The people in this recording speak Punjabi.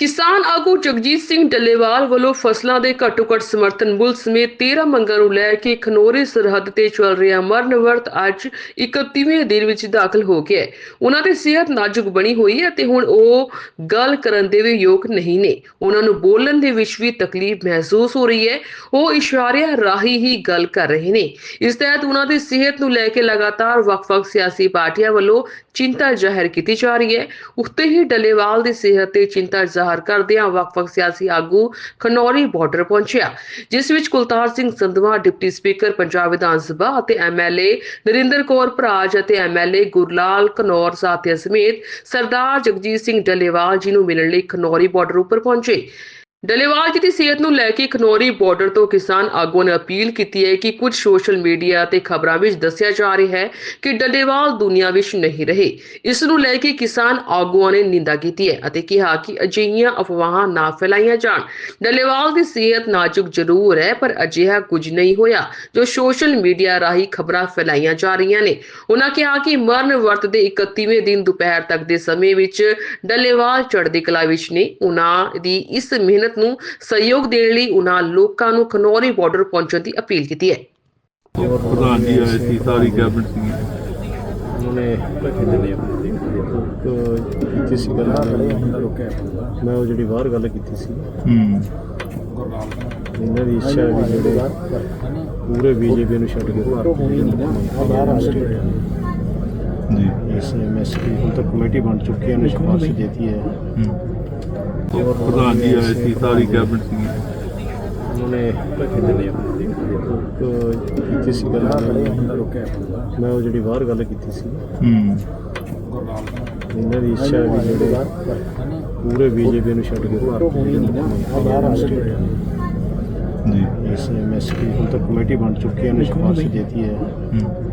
ਕਿਸਾਨ ਆਗੂ ਜਗਜੀਤ ਸਿੰਘ ਡੱਲੇਵਾਲ ਵੱਲੋਂ ਫਸਲਾਂ ਦੇ ਘੱਟੋ-ਘੱਟ ਸਮਰਥਨ ਮੁੱਲ ਸਮੇਤ 13 ਮੰਗਾਂ ਨੂੰ ਲੈ ਕੇ ਖਨੋਰੀ ਸਰਹੱਦ ਤੇ ਚੱਲ ਰਿਹਾ ਮਰਨ ਵਰਤ ਅੱਜ 31ਵੇਂ ਦਿਨ ਵਿੱਚ ਦਾਖਲ ਹੋ ਗਿਆ ਹੈ। ਉਹਨਾਂ ਦੀ ਸਿਹਤ ਨਾਜ਼ੁਕ ਬਣੀ ਹੋਈ ਹੈ ਤੇ ਹੁਣ ਉਹ ਗੱਲ ਕਰਨ ਦੇ ਵੀ ਯੋਗ ਨਹੀਂ ਨੇ। ਉਹਨਾਂ ਨੂੰ ਬੋਲਣ ਦੇ ਵਿੱਚ ਵੀ ਤਕਲੀਫ ਮਹਿਸੂਸ ਹੋ ਰਹੀ ਹੈ। ਉਹ ਇਸ਼ਾਰਿਆਂ ਰਾਹੀਂ ਹੀ ਗੱਲ ਕਰ ਰਹੇ ਨੇ। ਇਸ ਤਹਿਤ ਉਹਨਾਂ ਦੀ ਸਿਹਤ ਨੂੰ ਲੈ ਕੇ ਲਗਾਤਾਰ ਵੱਖ-ਵੱਖ ਸਿਆਸੀ ਪਾਰਟੀਆਂ ਵੱਲੋਂ ਚਿੰਤਾ ਜ਼ਾਹਿਰ ਕੀਤੀ ਜਾ ਰਹੀ ਹੈ। ਉੱਤੇ ਹੀ ਡੱਲੇਵਾਲ ਦੀ ਸਿਹਤ ਤੇ ਚਿੰਤਾ ਜ਼ਾਹਰ ਕਰਦਿਆਂ ਵੱਖ-ਵੱਖ ਸਿਆਸੀ ਆਗੂ ਖਨੌਰੀ ਬਾਰਡਰ ਪਹੁੰਚਿਆ, ਜਿਸ ਵਿੱਚ ਕੁਲਤਾਰ ਸਿੰਘ ਸੰਧਵਾ, ਡਿਪਟੀ ਸਪੀਕਰ, ਪੰਜਾਬ ਵਿਧਾਨ ਸਭਾ ਅਤੇ ਐਮਐਲਏ ਨਰਿੰਦਰ ਕੌਰ ਭਰਾਜ ਅਤੇ ਐਮਐਲਏ ਗੁਰਲਾਲ ਕਨੌਰ ਸਾਥੀਆਂ ਸਮੇਤ ਸਰਦਾਰ ਜਗਜੀਤ ਸਿੰਘ ਡੱਲੇਵਾਲ ਜੀ ਨੂੰ ਮਿਲਣ ਲਈ ਖਨੌਰੀ ਬਾਰਡਰ ਉੱਪਰ ਪਹੁੰਚੇ। ਡੱਲੇਵਾਲ ਜੀ ਦੀ ਸਿਹਤ ਨੂੰ ਲੈ ਕੇ ਖਨੌਰੀ ਬਾਰਡਰ ਤੋਂ ਕਿਸਾਨ ਆਗੂਆਂ ਨੇ ਅਪੀਲ ਕੀਤੀ ਹੈ ਕਿ ਕੁਝ ਸੋਸ਼ਲ ਮੀਡੀਆ ਤੇ ਖਬਰਾਂ ਵਿੱਚ ਦੱਸਿਆ ਜਾ ਰਿਹਾ ਹੈ ਕਿ ਡੱਲੇਵਾਲ ਦੁਨੀਆ ਵਿੱਚ ਨਹੀਂ ਰਹੇ। ਇਸ ਨੂੰ ਲੈ ਕੇ ਕਿਸਾਨ ਆਗੂਆਂ ਨੇ ਨਿੰਦਾ ਕੀਤੀ ਹੈ ਅਤੇ ਕਿਹਾ ਕਿ ਅਜਿਹੀਆਂ ਅਫਵਾਹਾਂ ਨਾ ਫੈਲਾਈਆਂ ਜਾਣ। ਡੱਲੇਵਾਲ ਦੀ ਸਿਹਤ ਨਾਜ਼ੁਕ ਜ਼ਰੂਰ ਹੈ, ਪਰ ਅਜਿਹਾ ਕੁਝ ਨਹੀਂ ਹੋਇਆ ਜੋ ਸੋਸ਼ਲ ਮੀਡੀਆ ਰਾਹੀਂ ਖਬਰਾਂ ਫੈਲਾਈਆਂ ਜਾ ਰਹੀਆਂ ਨੇ। ਉਹਨਾਂ ਕਿਹਾ ਕਿ ਮਰਨ ਵਰਤ ਦੇ 31ਵੇਂ ਦਿਨ ਦੁਪਹਿਰ ਤੱਕ ਦੇ ਸਮੇਂ ਵਿੱਚ ਡੱਲੇਵਾਲ ਚੜ੍ਹਦੀ ਕਲਾ ਵਿੱਚ ਨੇ। ਉਹਨਾਂ ਦੀ ਇਸ ਮਿਹਨਤ ਨੂੰ ਸਹਿਯੋਗ ਦੇਣ ਲਈ ਉਹਨਾਂ ਲੋਕਾਂ ਨੂੰ ਖਨੌਰੀ ਬਾਰਡਰ ਪਹੁੰਚਣ ਦੀ ਅਪੀਲ ਕੀਤੀ ਹੈ। ਪ੍ਰਧਾਨ ਜੀ ਆਏ ਸੀ ਸਾਰੀ ਕੈਬਨਿਟ ਸੀ ਉਹਨੇ ਕੀਤੀ ਸੀ ਗੱਲ ਮੈਂ ਉਹ ਜਿਹੜੀ ਬਾਹਰ ਗੱਲ ਕੀਤੀ ਸੀ ਹੂੰ ਇਹਨਾਂ ਦੀ ਇੱਛਾ ਹੈ ਵੀ ਜਿਹੜੇ ਪੂਰੇ ਬੀਜੇਪੀ ਨੂੰ ਛੱਡ ਕੇ ਭਾਰਤ ਜੀ। ਇਸ ਐਮਐਸਪੀ ਹੁਣ ਤੱਕ ਕਮੇਟੀ ਬਣ ਚੁੱਕੀ ਹੈ ਉਹਨੇ ਸਿਫਾਰਿਸ਼ ਦਿੱਤੀ ਹੂੰ। ਪ੍ਰਧਾਨ ਜੀ ਆਏ ਸੀ ਸਾਰੀ ਕੈਬਨਿਟ ਸੀ ਉਹਨੇ ਇੱਕ ਕੀਤੀ ਸੀ ਗੱਲ ਮੈਂ ਉਹ ਜਿਹੜੀ ਬਾਹਰ ਗੱਲ ਕੀਤੀ ਸੀ। ਹੂੰ ਇਹਨਾਂ ਦੀ ਇੱਛਾ ਹੈ ਵੀ ਜਿਹੜੇ ਪੂਰੇ ਬੀਜੇਪੀ ਨੂੰ ਛੱਡ ਕੇ ਭਾਰਤ ਜੀ। ਇਸ ਐਮਐਸਪੀ ਹੁਣ ਤੱਕ ਕਮੇਟੀ ਬਣ ਚੁੱਕੀ ਹੈ ਉਹਨੇ ਸਿਫਾਰਿਸ਼ ਦਿੱਤੀ ਹੂੰ।